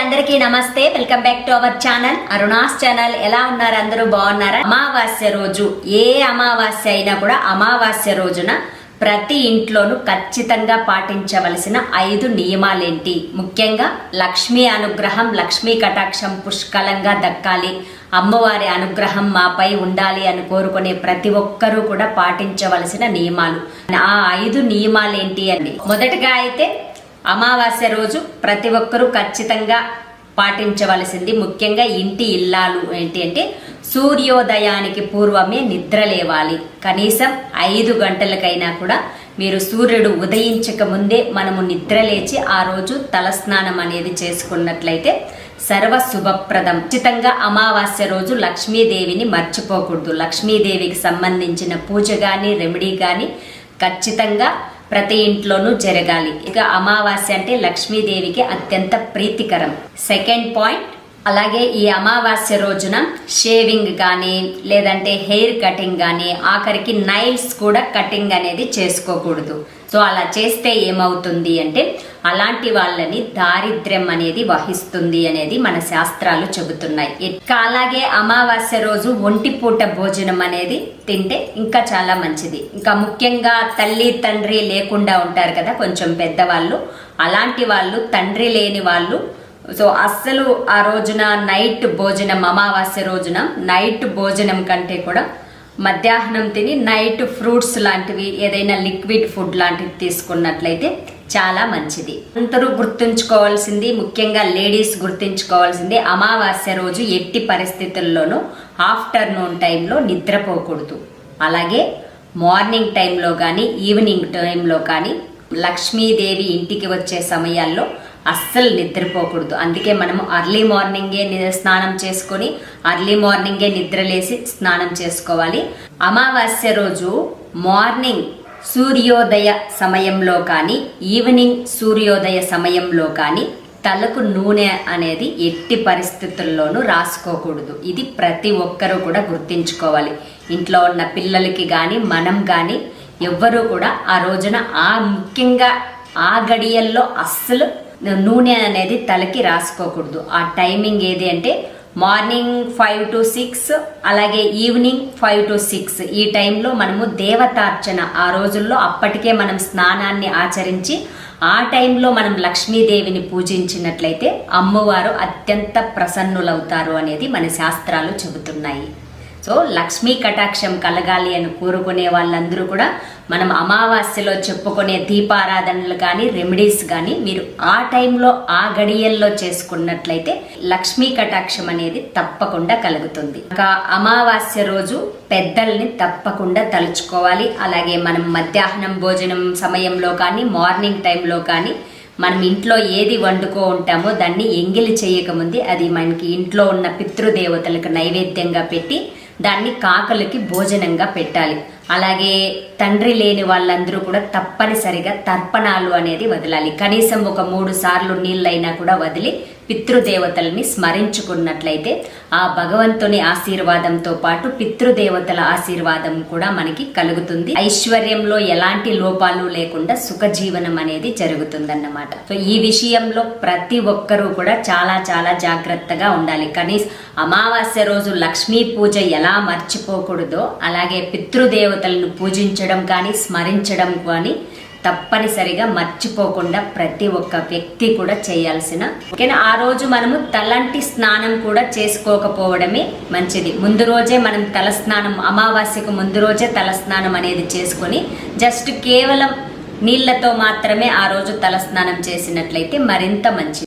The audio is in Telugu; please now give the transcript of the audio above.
అందరికీ నమస్తే. Welcome back to our channel Aruna's channel ఎలా ఉన్నారు? అందరూ బాగున్నారా? అమావాస్య రోజు ఏ అమావాస్య అయినా కూడా అమావాస్య రోజున ప్రతి ఇంట్లోనూ ఖచ్చితంగా పాటించవలసిన ఐదు నియమాలేంటి? ముఖ్యంగా లక్ష్మీ అనుగ్రహం లక్ష్మీ కటాక్షం పుష్కలంగా దక్కాలి. అమ్మవారి అనుగ్రహం మాపై ఉండాలి అని కోరుకునే ప్రతి ఒక్కరూ కూడా పాటించవలసిన నియమాలు. ఆ ఐదు నియమాలేంటి అండి మొదటగా అయితే అమావాస్య రోజు ప్రతి ఒక్కరూ ఖచ్చితంగా పాటించవలసింది ముఖ్యంగా ఇంటి ఇల్లాలు ఏంటి అంటే సూర్యోదయానికి పూర్వమే నిద్ర లేవాలి. కనీసం ఐదు గంటలకైనా కూడా మీరు సూర్యుడు ఉదయించక ముందే మనము నిద్ర లేచి ఆ రోజు తలస్నానం అనేది చేసుకున్నట్లయితే సర్వ శుభప్రదం ఖచ్చితంగా అమావాస్య రోజు లక్ష్మీదేవిని మర్చిపోకూడదు. లక్ష్మీదేవికి సంబంధించిన పూజ కానీ రెమెడీ కానీ ఖచ్చితంగా ప్రతి ఇంట్లోనూ జరగాలి. ఇక అమావాస్య అంటే లక్ష్మీదేవికి అత్యంత ప్రీతికరం. సెకండ్ పాయింట్ అలాగే ఈ అమావాస్య రోజున షేవింగ్ కానీ లేదంటే హెయిర్ కటింగ్ కానీ ఆఖరికి నైల్స్ కూడా కటింగ్ అనేది చేసుకోకూడదు. సో అలా చేస్తే ఏమవుతుంది అంటే అలాంటి వాళ్ళని దారిద్ర్యం అనేది వహిస్తుంది అనేది మన శాస్త్రాలు చెబుతున్నాయి. అలాగే అమావాస్య రోజు ఒంటి పూట భోజనం అనేది తింటే ఇంకా చాలా మంచిది. ఇంకా ముఖ్యంగా తల్లి తండ్రి లేకుండా ఉంటారు కదా కొంచెం పెద్దవాళ్ళు. అలాంటి వాళ్ళు తండ్రి లేని వాళ్ళు సో అస్సలు ఆ రోజున నైట్ భోజనం అమావాస్య రోజున నైట్ భోజనం కంటే కూడా మధ్యాహ్నం తిని నైట్ ఫ్రూట్స్ లాంటివి ఏదైనా లిక్విడ్ ఫుడ్ లాంటివి తీసుకున్నట్లయితే చాలా మంచిది. అందరూ గుర్తుంచుకోవాల్సింది ముఖ్యంగా లేడీస్ గుర్తుంచుకోవాల్సింది అమావాస్య రోజు ఎట్టి పరిస్థితుల్లోనూ ఆఫ్టర్నూన్ టైంలో నిద్రపోకూడదు. అలాగే మార్నింగ్ టైంలో కానీ ఈవినింగ్ టైంలో కానీ లక్ష్మీదేవి ఇంటికి వచ్చే సమయాల్లో అస్సలు నిద్రపోకూడదు. అందుకే మనము అర్లీ మార్నింగే స్నానం చేసుకొని అర్లీ మార్నింగే నిద్రలేసి స్నానం చేసుకోవాలి. అమావాస్య రోజు మార్నింగ్ సూర్యోదయ సమయంలో కానీ ఈవినింగ్ సూర్యోదయ సమయంలో కానీ తలకు నూనె అనేది ఎట్టి పరిస్థితుల్లోనూ రాసుకోకూడదు. ఇది ప్రతి ఒక్కరూ కూడా గుర్తించుకోవాలి. ఇంట్లో ఉన్న పిల్లలకి కానీ మనం కానీ ఎవ్వరూ కూడా ఆ రోజున ఆ ముఖ్యంగా ఆ గడియల్లో అస్సలు నూనె అనేది తలకి రాసుకోకూడదు. ఆ టైమింగ్ ఏది అంటే మార్నింగ్ ఫైవ్ టు సిక్స్ అలాగే ఈవినింగ్ ఫైవ్ టు సిక్స్. ఈ టైంలో మనము దేవతార్చన ఆ రోజుల్లో అప్పటికే మనం స్నానాన్ని ఆచరించి ఆ టైంలో మనం లక్ష్మీదేవిని పూజించినట్లయితే అమ్మవారు అత్యంత ప్రసన్నులవుతారు అనేది మన శాస్త్రాలు చెబుతున్నాయి. సో లక్ష్మీ కటాక్షం కలగాలి అని కోరుకునే వాళ్ళందరూ కూడా మనం అమావాస్యలో చెప్పుకునే దీపారాధనలు కానీ రెమెడీస్ కానీ మీరు ఆ టైంలో ఆ గడియల్లో చేసుకున్నట్లయితే లక్ష్మీ కటాక్షం అనేది తప్పకుండా కలుగుతుంది. ఇంకా అమావాస్య రోజు పెద్దల్ని తప్పకుండా తలుచుకోవాలి. అలాగే మనం మధ్యాహ్నం భోజనం సమయంలో కానీ మార్నింగ్ టైంలో కానీ మనం ఇంట్లో ఏది వండుకో ఉంటామో దాన్ని ఎంగిలి చేయకముందే అది మనకి ఇంట్లో ఉన్న పితృదేవతలకు నైవేద్యంగా పెట్టి దాన్ని కాకలకి భోజనంగా పెట్టాలి. అలాగే తండ్రి లేని వాళ్ళందరూ కూడా తప్పనిసరిగా తర్పణాలు అనేది వదలాలి. కనీసం ఒక మూడు సార్లు నీళ్ళైనా కూడా వదిలి పితృదేవతల్ని స్మరించుకున్నట్లయితే ఆ భగవంతుని ఆశీర్వాదంతో పాటు పితృదేవతల ఆశీర్వాదం కూడా మనకి కలుగుతుంది. ఐశ్వర్యంలో ఎలాంటి లోపాలు లేకుండా సుఖజీవనం అనేది జరుగుతుందన్నమాట. సో ఈ విషయంలో ప్రతి ఒక్కరూ కూడా చాలా చాలా జాగ్రత్తగా ఉండాలి. కనీసం అమావాస్య రోజు లక్ష్మీ పూజ ఎలా మర్చిపోకూడదో అలాగే పితృదేవతలను పూజించడం కానీ స్మరించడం కానీ తప్పనిసరిగా మర్చిపోకుండా ప్రతి ఒక్క వ్యక్తి కూడా చేయాల్సిన. ఓకేనా? ఆ రోజు మనము తలంటి స్నానం కూడా చేసుకోకపోవడమే మంచిది. ముందు రోజే మనం తల స్నానం అమావాస్యకు ముందు రోజే తల స్నానం అనేది చేసుకొని జస్ట్ కేవలం నీళ్ళతో మాత్రమే ఆ రోజు తల స్నానం చేసినట్లయితే మరింత మంచిది.